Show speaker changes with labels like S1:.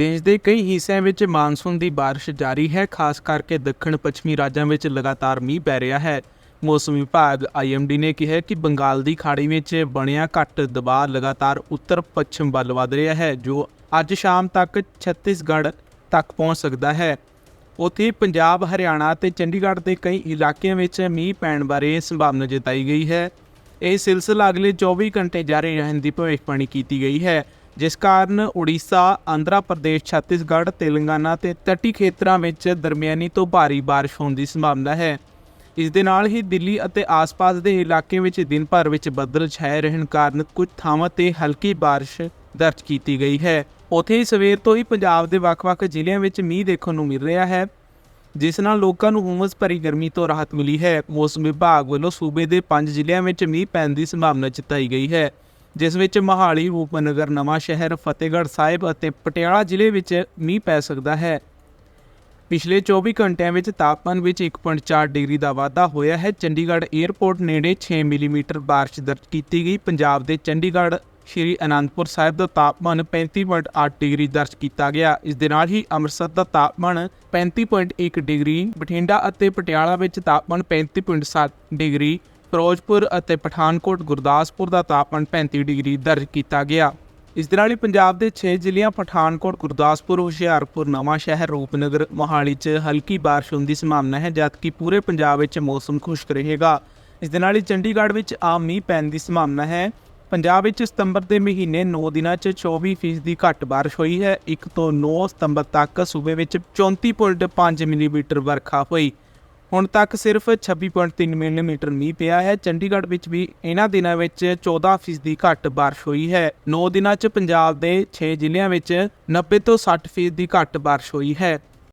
S1: ਦੇਸ਼ ਦੇ ਕਈ ਹਿੱਸਿਆਂ ਵਿੱਚ ਮਾਨਸੂਨ ਦੀ ਬਾਰਿਸ਼ ਜਾਰੀ ਹੈ, ਖਾਸ ਕਰਕੇ ਦੱਖਣ ਪੱਛਮੀ ਰਾਜਾਂ ਵਿੱਚ ਲਗਾਤਾਰ ਮੀਂਹ ਪੈ ਰਿਹਾ ਹੈ। ਮੌਸਮ ਵਿਭਾਗ ਆਈਐਮਡੀ ਨੇ ਕਿਹਾ ਕਿ ਬੰਗਾਲ ਦੀ ਖਾੜੀ ਵਿੱਚ ਬਣਿਆ ਘੱਟ ਦਬਾਅ ਲਗਾਤਾਰ ਉੱਤਰ ਪੱਛਮ ਵੱਲ ਵਧ ਰਿਹਾ ਹੈ, ਜੋ ਅੱਜ ਸ਼ਾਮ ਤੱਕ ਛੱਤੀਸਗੜ੍ਹ ਤੱਕ ਪਹੁੰਚ ਸਕਦਾ ਹੈ। ਉੱਥੇ ਪੰਜਾਬ, ਹਰਿਆਣਾ ਤੇ ਚੰਡੀਗੜ੍ਹ ਦੇ ਕਈ ਇਲਾਕਿਆਂ ਵਿੱਚ ਮੀਂਹ ਪੈਣ ਬਾਰੇ ਸੰਭਾਵਨਾ ਜਤਾਈ ਗਈ ਹੈ। ਇਹ ਸਿਲਸਿਲਾ ਅਗਲੇ 24 ਘੰਟੇ ਜਾਰੀ ਰਹਿਣ ਦੀ ਭਵਿੱਖਬਾਣੀ ਕੀਤੀ ਗਈ ਹੈ। ਜਿਸ ਕਾਰਨ ਉੜੀਸਾ, ਆਂਧਰਾ ਪ੍ਰਦੇਸ਼, ਛੱਤੀਸਗੜ੍ਹ, ਤੇਲੰਗਾਨਾ ਤੇ ਤੱਟੀ ਖੇਤਰਾਂ ਵਿੱਚ ਦਰਮਿਆਨੀ ਤੋਂ ਭਾਰੀ ਬਾਰਿਸ਼ ਹੋਣ ਦੀ ਸੰਭਾਵਨਾ ਹੈ। ਇਸ ਦੇ ਨਾਲ ਹੀ ਦਿੱਲੀ ਅਤੇ ਆਸ-ਪਾਸ ਦੇ ਇਲਾਕੇ ਵਿੱਚ ਦਿਨ ਭਰ ਵਿੱਚ ਬੱਦਲ ਛਾਏ ਰਹਿਣ ਕਾਰਨ ਕੁਝ ਥਾਵਾਂ ਤੇ ਹਲਕੀ ਬਾਰਿਸ਼ ਦਰਜ ਕੀਤੀ ਗਈ ਹੈ। ਉੱਥੇ ਹੀ ਸਵੇਰ ਤੋਂ ਹੀ ਪੰਜਾਬ ਦੇ ਵੱਖ-ਵੱਖ ਜ਼ਿਲ੍ਹਿਆਂ ਵਿੱਚ ਮੀਂਹ ਦੇਖਣ ਨੂੰ ਮਿਲ ਰਿਹਾ ਹੈ, ਜਿਸ ਨਾਲ ਲੋਕਾਂ ਨੂੰ ਹੁਮਸ ਭਰੀ ਗਰਮੀ ਤੋਂ ਰਾਹਤ ਮਿਲੀ ਹੈ। ਮੌਸਮ ਵਿਭਾਗ ਵੱਲੋਂ ਸੂਬੇ ਦੇ 5 ਜ਼ਿਲ੍ਹਿਆਂ ਵਿੱਚ ਮੀਂਹ ਪੈਣ ਦੀ ਸੰਭਾਵਨਾ ਜਤਾਈ ਗਈ ਹੈ। ਜਿਸ ਵਿੱਚ ਮਹਾਲੀ, ਰੂਪਨਗਰ, ਨਵਾਂ ਸ਼ਹਿਰ, ਫਤਿਹਗੜ੍ਹ ਸਾਹਿਬ ਅਤੇ ਪਟਿਆਲਾ ਜ਼ਿਲ੍ਹੇ ਵਿੱਚ ਮੀਂਹ ਪੈ ਸਕਦਾ ਹੈ। ਪਿਛਲੇ 24 ਘੰਟਿਆਂ ਵਿੱਚ ਤਾਪਮਾਨ ਵਿੱਚ 1.4 ਡਿਗਰੀ ਦਾ ਵਾਧਾ ਹੋਇਆ ਹੈ। ਚੰਡੀਗੜ੍ਹ 에ਅਰਪੋਰਟ ਨੇੜੇ 6 ਮਿਲੀਮੀਟਰ ਬਾਰਿਸ਼ ਦਰਜ ਕੀਤੀ ਗਈ। ਪੰਜਾਬ ਦੇ ਚੰਡੀਗੜ੍ਹ ਸ਼੍ਰੀ ਅਨੰਦਪੁਰ ਸਾਹਿਬ ਦਾ ਤਾਪਮਾਨ 35.8 ਡਿਗਰੀ ਦਰਜ ਕੀਤਾ ਗਿਆ। ਇਸ ਦੇ ਨਾਲ ਹੀ ਅੰਮ੍ਰਿਤਸਰ ਦਾ ਤਾਪਮਾਨ 35.1 ਡਿਗਰੀ, ਬਠਿੰਡਾ ਅਤੇ ਪਟਿਆਲਾ ਵਿੱਚ ਤਾਪਮਾਨ 35.7 ਡਿਗਰੀ ਫਿਰੋਜ਼ਪੁਰ ਅਤੇ ਪਠਾਨਕੋਟ ਗੁਰਦਾਸਪੁਰ ਦਾ ਤਾਪਮਾਨ 35 ਡਿਗਰੀ ਦਰਜ ਕੀਤਾ ਗਿਆ। ਇਸ ਦੇ ਨਾਲ ਹੀ ਪੰਜਾਬ ਦੇ 6 ਜ਼ਿਲ੍ਹਿਆਂ ਪਠਾਨਕੋਟ, ਗੁਰਦਾਸਪੁਰ, ਹੁਸ਼ਿਆਰਪੁਰ, ਨਵਾਂ ਸ਼ਹਿਰ, ਰੂਪਨਗਰ, ਮੋਹਾਲੀ 'ਚ ਹਲਕੀ ਬਾਰਿਸ਼ ਹੋਣ ਦੀ ਸੰਭਾਵਨਾ ਹੈ, ਜਦਕਿ ਪੂਰੇ ਪੰਜਾਬ ਵਿੱਚ ਮੌਸਮ ਖੁਸ਼ਕ ਰਹੇਗਾ। ਇਸ ਦੇ ਨਾਲ ਹੀ ਚੰਡੀਗੜ੍ਹ ਵਿੱਚ ਆਮ ਮੀਂਹ ਪੈਣ ਦੀ ਸੰਭਾਵਨਾ ਹੈ। ਪੰਜਾਬ ਵਿੱਚ ਸਤੰਬਰ ਦੇ ਮਹੀਨੇ 9 ਦਿਨਾਂ 'ਚ 24% ਦੀ ਘੱਟ ਬਾਰਿਸ਼ ਹੋਈ ਹੈ। 1 ਤੋਂ 9 ਸਤੰਬਰ ਤੱਕ ਸੂਬੇ ਵਿੱਚ 34.5 ਮਿਲੀਮੀਟਰ ਵਰਖਾ ਹੋਈ। ਹੁਣ ਤੱਕ ਸਿਰਫ 26.3 ਮਿਲੀਮੀਟਰ ਮੀਂਹ ਪਿਆ ਹੈ। ਚੰਡੀਗੜ੍ਹ ਵਿੱਚ ਵੀ ਇਹਨਾਂ ਦਿਨਾਂ ਵਿੱਚ 14% ਦੀ ਘੱਟ ਬਾਰਿਸ਼ ਹੋਈ ਹੈ। 9 ਦਿਨਾਂ 'ਚ ਪੰਜਾਬ ਦੇ 6 ਜ਼ਿਲ੍ਹਿਆਂ ਵਿੱਚ 90 ਤੋਂ 60% ਦੀ ਘੱਟ ਬਾਰਿਸ਼ ਹੋਈ ਹੈ।